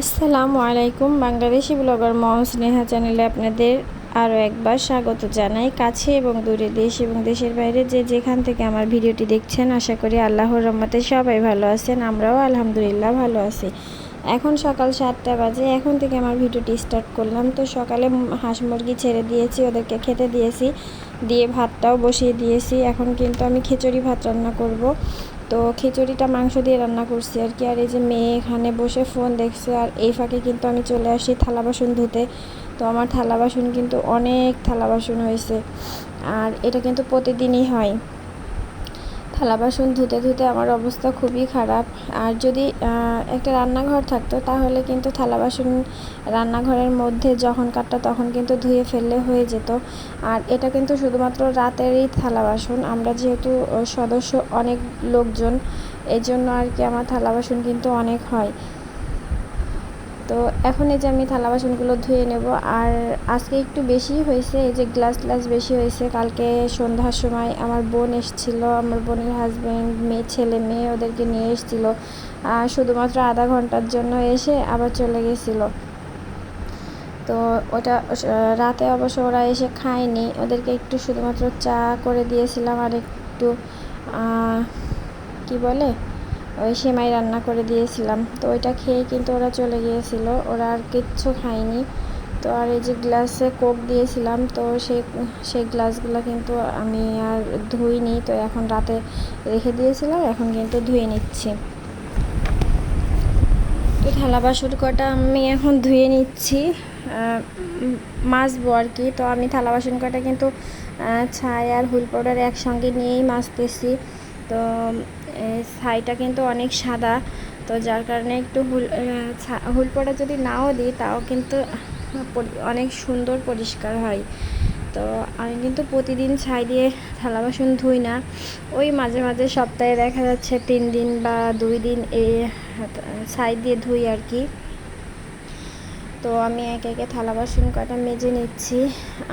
আসসালামু আলাইকুম, বাংলাদেশি ব্লগার মম স্নেহা চ্যানেলে আপনাদের আরও একবার স্বাগত জানাই। কাছে এবং দূরে দেশ এবং দেশের বাইরে যে যেখান থেকে আমার ভিডিওটি দেখছেন, আশা করি আল্লাহর রহমতে সবাই ভালো আছেন, আমরাও আলহামদুলিল্লাহ ভালো আছি। এখন সকাল সাতটা বাজে, এখন থেকে আমার ভিডিওটি স্টার্ট করলাম। তো সকালে হাঁস মুরগি ছেড়ে দিয়েছি, ওদেরকে খেতে দিয়েছি, দিয়ে ভাতটাও বসিয়ে দিয়েছি। এখন কিন্তু আমি খিচুড়ি ভাত রান্না করব। তো খিচুড়িটা মাংস দিয়ে রান্না করছি আর কি। আর এই যে মেয়ে এখানে বসে ফোন দেখছে আর এই ফাঁকে কিন্তু আমি চলে আসি থালা বাসন ধুতে। তো আমার থালা বাসন কিন্তু অনেক থালা বাসন হয়েছে। আর এটা কিন্তু প্রতিদিনই হয়। থালা বাসন ধুতে ধুতে আমার অবস্থা খুবই খারাপ। আর যদি একটা রান্নাঘর থাকতো, তাহলে কিন্তু থালা বাসন রান্নাঘরের মধ্যে যখন কাটতো, তখন কিন্তু ধুয়ে ফেললে হয়ে যেত। আর এটা কিন্তু শুধুমাত্র রাতেরই থালা বাসন। আমরা যেহেতু সদস্য অনেক লোকজন এই জন্য আর কি আমার থালা বাসন কিন্তু অনেক হয়। তো এখন এই যে আমি থালা বাসনগুলো ধুয়ে নেব। আর আজকে একটু বেশি হয়েছে, এই যে গ্লাস গ্লাস বেশি হয়েছে। কালকে সন্ধ্যার সময় আমার বোন এসেছিল, আমার বোনের হাজব্যান্ড মেয়ে, ছেলে, মেয়ে ওদেরকে নিয়ে এসেছিল। শুধুমাত্র আধা ঘণ্টার জন্য এসে আবার চলে গেছিল। তো ওটা, রাতে অবশ্য ওরা এসে খায়নি। ওদেরকে একটু শুধুমাত্র চা করে দিয়েছিলাম আর একটু কি বলে? ওই সেমাই রান্না করে দিয়েছিলাম। তো ওইটা খেয়ে কিন্তু ওরা চলে গিয়েছিল। ওরা আর কিচ্ছু খায়নি। তো আর এই যে গ্লাসে কোক দিয়েছিলাম, তো সেই সেই গ্লাসগুলো কিন্তু আমি আর ধুইনি। তো এখন রাতে রেখে দিয়েছিলাম, এখন কিন্তু ধুয়ে নিচ্ছি। তো থালা বাসন কটা আমি এখন ধুয়ে নিচ্ছি। মাজবো আর কি। তো আমি থালা বাসন কটা কিন্তু ছাই আর হুল পাউডার একসঙ্গে নিয়েই মাজতেছি। তো ছাইটা কিন্তু অনেক সাদা, তো যার কারণে একটু হুল হুল পড়া যদি নাও দিই, তাও কিন্তু অনেক সুন্দর পরিষ্কার হয়। তো আমি কিন্তু প্রতিদিন ছাই দিয়ে থালা বাসন ধুই না। ওই মাঝে মাঝে সপ্তাহে দেখা যাচ্ছে তিন দিন বা দুই দিন এই ছাই দিয়ে ধুই আর কি। তো আমি একে একে থালা বাসন কটা মেজে নিচ্ছি।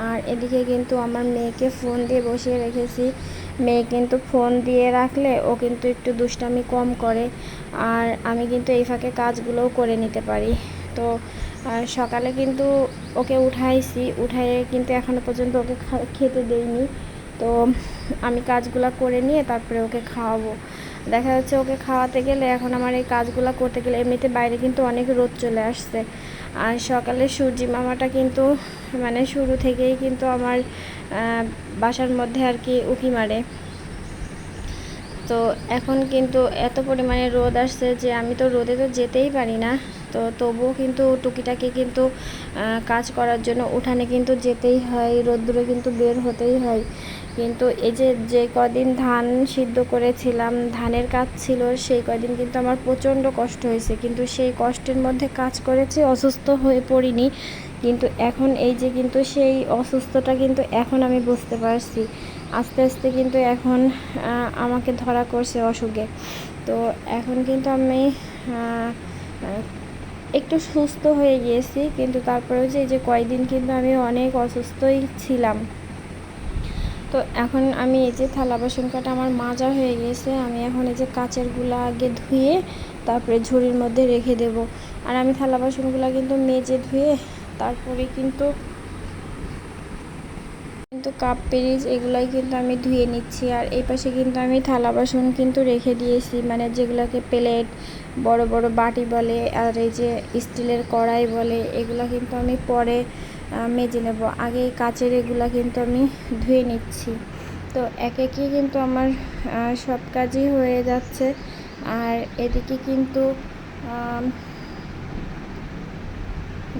আর এদিকে কিন্তু আমার মেয়েকে ফোন দিয়ে বসিয়ে রেখেছি। মেয়ে কিন্তু ফোন দিয়ে রাখলে ও কিন্তু একটু দুষ্টামি কম করে। আর আমি কিন্তু এই ফাঁকে কাজগুলোও করে নিতে পারি। তো সকালে কিন্তু ওকে উঠাইছি। উঠাইয়ে কিন্তু এখনও পর্যন্ত ওকে খেতে দেইনি। তো, আমি কাজগুলো করে নিয়ে তারপরে ওকে খাওয়াবো। দেখা যাচ্ছে ওকে খাওয়াতে গেলে এখন আমার এই কাজগুলো করতে গেলে এমনিতে বাইরে কিন্তু অনেক রোদ চলে আসছে। আর সকালে সূর্যি মামাটা কিন্তু মানে শুরু থেকেই কিন্তু আমার বাসার মধ্যে আর কি উঁকি মারে। তো এখন কিন্তু এত পরিমাণে রোদ আসছে যে আমি তো রোদে তো যেতেই পারি না। তো তবুও কিন্তু টুকিটাকি কিন্তু কাজ করার জন্য উঠানে কিন্তু যেতেই হয়, রোদ্দুরে কিন্তু বের হতেই হয়। কিন্তু এই যে যে কদিন ধান সিদ্ধ করেছিলাম, ধানের কাজ ছিল, সেই কদিন কিন্তু আমার প্রচণ্ড কষ্ট হয়েছে। কিন্তু সেই কষ্টের মধ্যে কাজ করেছি, অসুস্থ হয়ে পড়িনি। কিন্তু এখন এই যে কিন্তু সেই অসুস্থতা কিন্তু এখন আমি বুঝতে পারছি। আস্তে আস্তে কিন্তু এখন আমাকে ধরা করছে অসুখে। তো এখন কিন্তু আমি একটু সুস্থ হয়ে গিয়েছি, কিন্তু তারপরেও যে এই যে কয়েকদিন কিন্তু আমি অনেক অসুস্থই ছিলাম। তো এখন আমি এই যে থালা বাসন কাটা আমার মাজা হয়ে গিয়েছে, আমি এখন এই যে কাচেরগুলো আগে ধুয়ে তারপরে ঝুড়ির মধ্যে রেখে দেব। আর আমি থালা বাসনগুলো কিন্তু মেজে ধুয়ে তারপরে কিন্তু কিন্তু কাপ পেরিজ এগুলাই কিন্তু আমি ধুয়ে নিচ্ছি। আর এই পাশে কিন্তু আমি থালা বাসন কিন্তু রেখে দিয়েছি। মানে যেগুলোকে প্লেট, বড় বড় বাটি বলে, আর এই যে স্টিলের কড়াই বলে, এগুলো কিন্তু আমি পরে মেজে নেব। আগে কাচের এগুলো কিন্তু আমি ধুয়ে নিচ্ছি। তো এক একই কিন্তু আমার সব কাজই হয়ে যাচ্ছে। আর এদিকে কিন্তু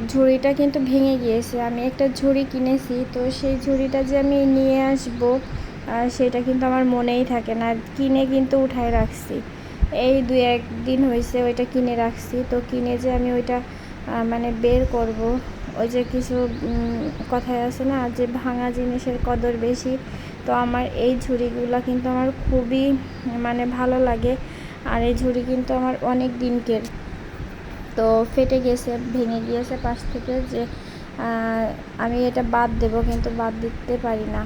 ঝুড়িটা কিন্তু ভেঙে গিয়েছে। আমি একটা ঝুড়ি কিনেছি, তো সেই ঝুড়িটা যে আমি নিয়ে আসব সেটা কিন্তু আমার মনেই থাকে না। কিনে কিন্তু উঠায় রাখছি। এই দু একদিন হয়েছে ওইটা কিনে রাখছি। তো কিনে যে আমি ওইটা মানে বের করব, ওই যে কিছু কথায় আছে না যে ভাঙা জিনিসের কদর বেশি, তো আমার এই ঝুড়িগুলো কিন্তু আমার খুবই মানে ভালো লাগে। আর এই ঝুড়ি কিন্তু আমার অনেক দিনকের। তো ফেটে গেছে, ভেঙে গিয়েছে পাশ থেকে যে আমি এটা বাদ দেব কিন্তু বাদ দিতে পারি না।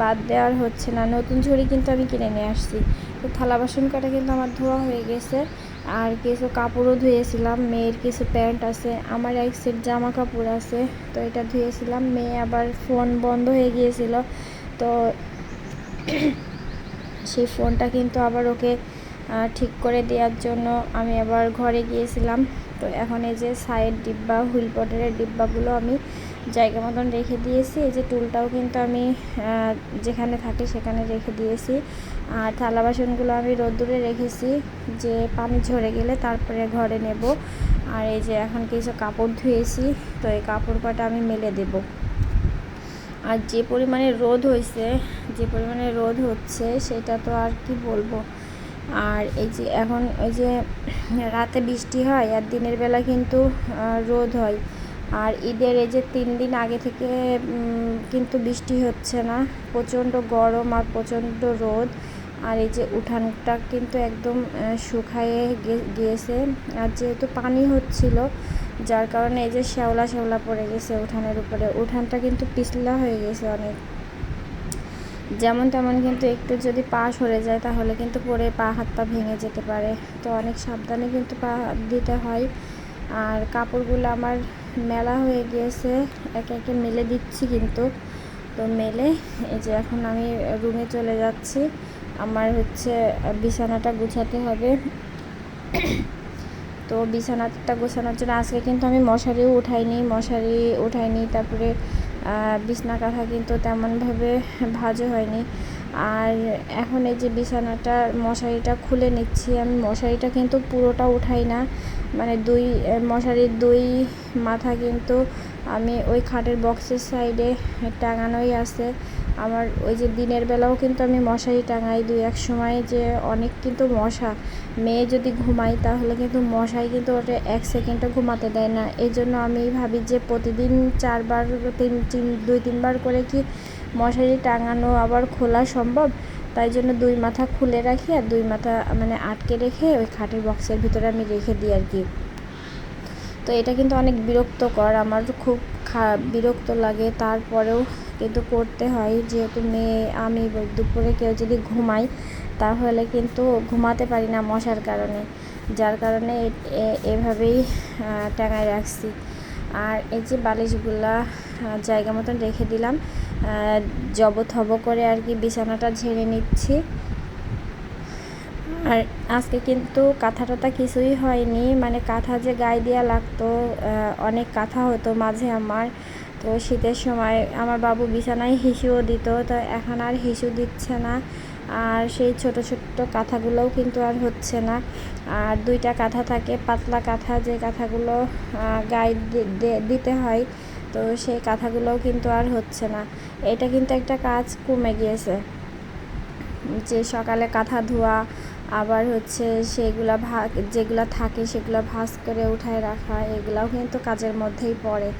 বাদ দেওয়ার হচ্ছে না। নতুন ঝুড়ি কিন্তু আমি কিনে নিয়ে আসছি। তো থালা বাসন কাটা কিন্তু আমার ধোয়া হয়ে গেছে। আর কিছু কাপড়ও ধুয়েছিলাম, মেয়ের কিছু প্যান্ট আছে, আমার এক সেট জামা কাপড় আছে, তো এটা ধুয়েছিলাম। মেয়ে আবার ফোন বন্ধ হয়ে গিয়েছিল, তো সেই ফোনটা কিন্তু আবার ওকে ঠিক করে দেওয়ার জন্য আমি আবার ঘরে গিয়েছিলাম। তো এখন এই যে সাইড ডিব্বা, হুইল পটারের ডিব্বাগুলো আমি জায়গা মতন রেখে দিয়েছি। এই যে টুলটাও কিন্তু আমি যেখানে থাকে সেখানে রেখে দিয়েছি। আর থালা বাসনগুলো আমি রোদ্দুরে রেখেছি, যে পানি ঝরে গেলে তারপরে ঘরে নেব। আর এই যে এখন কিছু কাপড় ধুয়েছি, তো এই কাপড় কটা আমি মেলে দেব। আর যে পরিমাণে রোদ হয়েছে যে পরিমাণে রোদ হচ্ছে, সেটা তো আর কি বলব? আর এই যে এখন ওই যে রাতে বৃষ্টি হয় আর দিনের বেলা কিন্তু রোদ হয়। আর ঈদের এই যে তিন দিন আগে থেকে কিন্তু বৃষ্টি হচ্ছে না। প্রচণ্ড গরম আর প্রচণ্ড রোদ। আর এই যে উঠানটা কিন্তু একদম শুকায়ে গিয়েছে। আর যেহেতু পানি হচ্ছিল, যার কারণে এই যে শ্যাওলা শ্যাওলা পড়ে গেছে উঠানের উপরে। উঠানটা কিন্তু পিছলা হয়ে গেছে অনেক। যেমন তেমন কিন্তু একটু যদি পা সরে যায়, তাহলে কিন্তু পরে পা, হাত, পা ভেঙে যেতে পারে। তো অনেক সাবধানে কিন্তু পা দিতে হয়। আর কাপড়গুলো আমার মেলা হয়ে গিয়েছে, একে একে মেলে দিচ্ছি কিন্তু। তো মেলে, এই যে এখন আমি রুমে চলে যাচ্ছি। আমার হচ্ছে বিছানাটা গুছাতে হবে। তো বিছানাটা গোছানোর জন্য আজকে কিন্তু আমি মশারিও উঠাইনি, মশারি উঠাইনি, তারপরে বিছনা কাঁথা কিন্তু তেমনভাবে ভাজও হয়নি। আর এখন এই যে বিছানাটা, মশারিটা খুলে নিচ্ছি আমি। মশারিটা কিন্তু পুরোটা উঠাই না। মানে দুই, মশারির দুই মাথা কিন্তু আমি ওই খাটের বক্সের সাইডে টাঙানোই আছে। আমার ওই যে দিনের বেলাও কিন্তু আমি মশারি টাঙাই দুই এক সময় যে অনেক কিন্তু মশা। মেয়ে যদি ঘুমাই তাহলে কিন্তু মশাই কিন্তু ওটা এক সেকেন্ডও ঘুমাতে দেয় না। এই জন্য আমি ভাবি যে প্রতিদিন চারবার, তিন তিন, দুই, তিনবার করে কি মশারি টাঙানো আবার খোলা সম্ভব? তাই জন্য দুই মাথা খুলে রাখি আর দুই মাথা মানে আটকে রেখে ওই খাটের বক্সের ভিতরে আমি রেখে দিই আর কি। তো এটা কিন্তু অনেক বিরক্তকর। আমার খুব বিরক্ত লাগে। তারপরেও কিন্তু করতে হয়। যেহেতু মেয়ে, আমি দুপুরে কেউ যদি ঘুমাই, তাহলে কিন্তু ঘুমাতে পারি না মশার কারণে। যার কারণে এভাবেই টাঙায় রাখছি। আর এই যে বালিশগুলা জায়গা মতন রেখে দিলাম জব থব করে আর কি বিছানাটা ঝেড়ে নিচ্ছি। আর আজকে কিন্তু কাঁথা টাথা কিছুই হয়নি। মানে কাঁথা যে গায়ে দেওয়া লাগতো অনেক কাঁথা হতো মাঝে আমার। তো শীতের সময় আমার বাবু বিছানায় হিসুও দিত, তো এখন আর হিসু দিচ্ছে না। আর সেই ছোট, ছোট্ট কাঁথাগুলোও কিন্তু আর হচ্ছে না। আর দুইটা কাঁথা থাকে, পাতলা কাঁথা যে কাঁথাগুলো গায়ে দিতে হয়, তো সেই কাঁথাগুলোও কিন্তু আর হচ্ছে না। এটা কিন্তু একটা কাজ কমে গিয়েছে। যে সকালে কাঁথা ধোয়া আবার হচ্ছে সেগুলা ভা যেগুলো থাকে সেগুলো ভাস করে উঠায় রাখা, এগুলাও কিন্তু কাজের মধ্যেই পড়ে।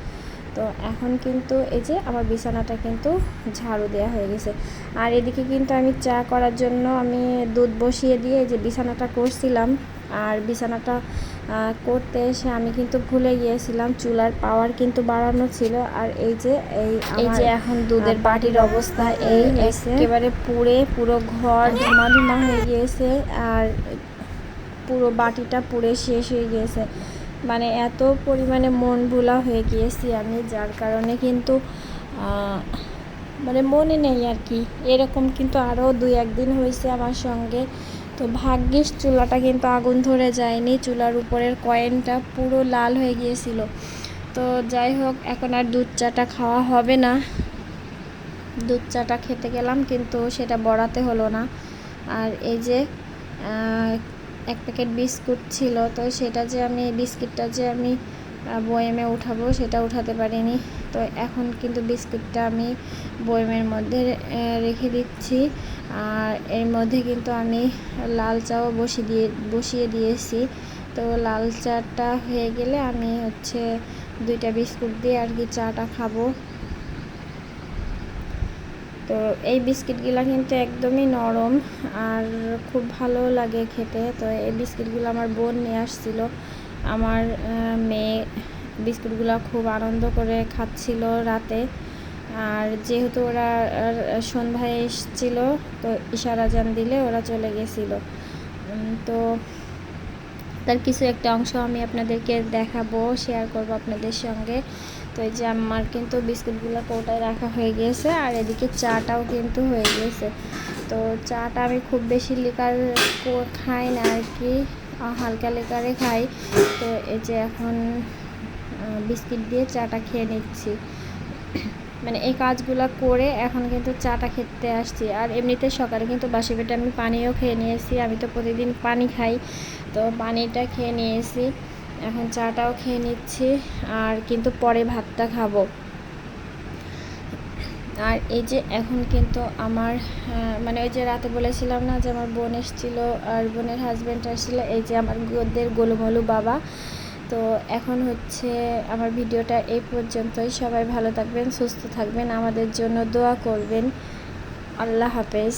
তো এখন কিন্তু এই যে আমার বিছানাটা কিন্তু ঝাড়ু দেওয়া হয়ে গেছে। আর এদিকে কিন্তু আমি চা করার জন্য আমি দুধ বসিয়ে দিয়ে যে বিছানাটা করছিলাম, আর বিছানাটা করতে এসে আমি কিন্তু ভুলে গিয়েছিলাম। চুলার পাওয়ার কিন্তু বাড়ানো ছিল। আর এই যে এই এই যে এখন দুধের বাটির অবস্থা এই একেবারে পুড়ে পুরো ঘর ধুমা ধুমা হয়ে গিয়েছে। আর পুরো বাটিটা পুড়ে শেষ হয়ে গিয়েছে। মানে এত পরিমাণে মন ভোলা হয়ে গিয়েছি আমি যার কারণে কিন্তু মানে মনে নেই আর কি। এরকম কিন্তু আরও দুই একদিন হয়েছে আমার সঙ্গে। তো ভাগ্যিস চুলাটা কিন্তু আগুন ধরে যায়নি। চুলার উপরের কয়েনটা পুরো লাল হয়ে গিয়েছিল। তো যাই হোক, এখন আর দুধ চাটা খাওয়া হবে না। দুধ চাটা খেতে গেলাম, কিন্তু সেটা বড়াতে হলো না। আর এই যে এক প্যাকেট বিস্কুট ছিল, তো সেটা যে আমি, বিস্কিটটা যে আমি বয়েমে উঠাবো, সেটা উঠাতে পারিনি। তো এখন কিন্তু বিস্কুটটা আমি বয়েমের মধ্যে রেখে দিচ্ছি। আর এর মধ্যে কিন্তু আমি লাল চাও বসিয়ে দিয়ে, বসিয়ে দিয়েছি। তো লাল চাটা হয়ে গেলে আমি হচ্ছে দুইটা বিস্কুট দিয়ে আর কি চাটা খাব। তো এই বিস্কিটগুলো কিন্তু একদমই নরম আর খুব ভালো লাগে খেতে। তো এই বিস্কিটগুলো আমার বোন নিয়ে আসছিল। আমার মেয়ে বিস্কুটগুলো খুব আনন্দ করে খাচ্ছিল রাতে। আর যেহেতু ওরা সন্ধ্যায় এসছিল, তো ইশারা জান দিলে ওরা চলে গেছিল। তো তার কিছু একটা অংশ আমি আপনাদেরকে দেখাবো শেয়ার করব আপনাদের সঙ্গে। তো এই যে আমার কিন্তু বিস্কুটগুলো কৌটায় রাখা হয়ে গিয়েছে আর এদিকে চাটাও কিন্তু হয়ে গিয়েছে তো চাটা আমি খুব বেশি লিকার খাই না আর কি। হালকা লেকারে খাই। তো এই যে এখন বিস্কিট দিয়ে চাটা খেয়ে নিচ্ছি। মানে এই কাজগুলো করে এখন কিন্তু চাটা খেতে আসছি। আর এমনিতে সকালে কিন্তু বাসি পেটে আমি পানিও খেয়ে নিয়েছি। আমি তো প্রতিদিন পানি খাই। তো পানিটা খেয়ে নিয়েছি। এখন চাটাও খেয়ে নিচ্ছি। আর কিন্তু পরে ভাতটা খাব। আর এই যে এখন কিন্তু আমার মানে ওই যে রাতে বলেছিলাম না যে আমার বোন এসেছিল আর বোনের হাজব্যান্ড আসছিল, এই যে আমার গোদের গোলুমলু বাবা। তো এখন হচ্ছে আমার ভিডিওটা এই পর্যন্তই। সবাই ভালো থাকবেন, সুস্থ থাকবেন, আমাদের জন্য দোয়া করবেন। আল্লাহ হাফেজ।